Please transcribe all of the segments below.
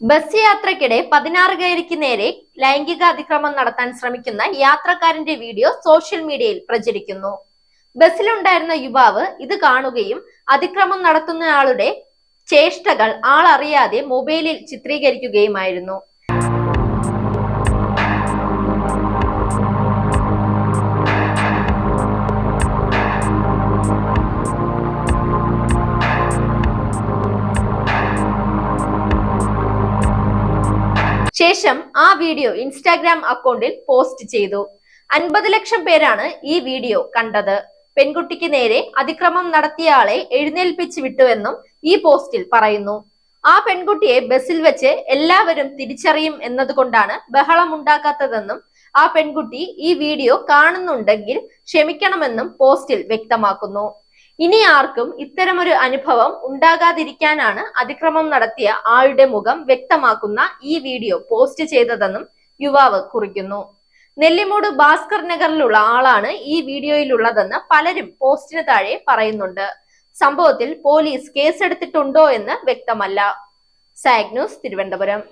Bus യാത്രക്കിടെ പതിനാറുകാരിക്ക് നേരെ ലൈംഗിക അതിക്രമം നടത്താൻ ശ്രമിക്കുന്ന യാത്രക്കാരന്റെ വീഡിയോ സോഷ്യൽ മീഡിയയിൽ പ്രചരിക്കുന്നു. ബസ്സിലുണ്ടായിരുന്ന യുവാവ് ഇത് കാണുകയും അതിക്രമം നടത്തുന്നയാളുടെ ചേഷ്ടകൾ ആളറിയാതെ മൊബൈലിൽ ചിത്രീകരിക്കുകയുമായിരുന്നു. ശേഷം ആ വീഡിയോ ഇൻസ്റ്റാഗ്രാം അക്കൗണ്ടിൽ പോസ്റ്റ് ചെയ്തു. അൻപത് ലക്ഷം പേരാണ് ഈ വീഡിയോ കണ്ടത്. പെൺകുട്ടിക്ക് നേരെ അതിക്രമം നടത്തിയയാളെ എഴുന്നേൽപ്പിച്ച് വിട്ടുവെന്നും ഈ പോസ്റ്റിൽ പറയുന്നു. ആ പെൺകുട്ടിയെ ബസ്സിൽ വെച്ച് എല്ലാവരും തിരിച്ചറിയും എന്നതുകൊണ്ടാണ് ബഹളമുണ്ടാക്കാത്തതെന്നും ആ പെൺകുട്ടി ഈ വീഡിയോ കാണുന്നുണ്ടെങ്കിൽ ക്ഷമിക്കണമെന്നും പോസ്റ്റിൽ വ്യക്തമാക്കുന്നു. ഇനി ആർക്കും ഇത്തരമൊരു അനുഭവം ഉണ്ടാകാതിരിക്കാനാണ് അതിക്രമം നടത്തിയ ആളുടെ മുഖം വ്യക്തമാക്കുന്ന ഈ വീഡിയോ പോസ്റ്റ് ചെയ്തതെന്നും യുവാവ് കുറിക്കുന്നു നെല്ലിമൂട് ഭാസ്കർ നഗറിലുള്ള ആളാണ് ഈ വീഡിയോയിലുള്ളതെന്ന് പലരും പോസ്റ്റിന് താഴെ പറയുന്നുണ്ട് സംഭവത്തിൽ പോലീസ് കേസെടുത്തിട്ടുണ്ടോ എന്ന് വ്യക്തമല്ല SAC news Thiruvananthapuram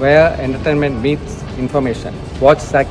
where entertainment meets information. Watch SAC.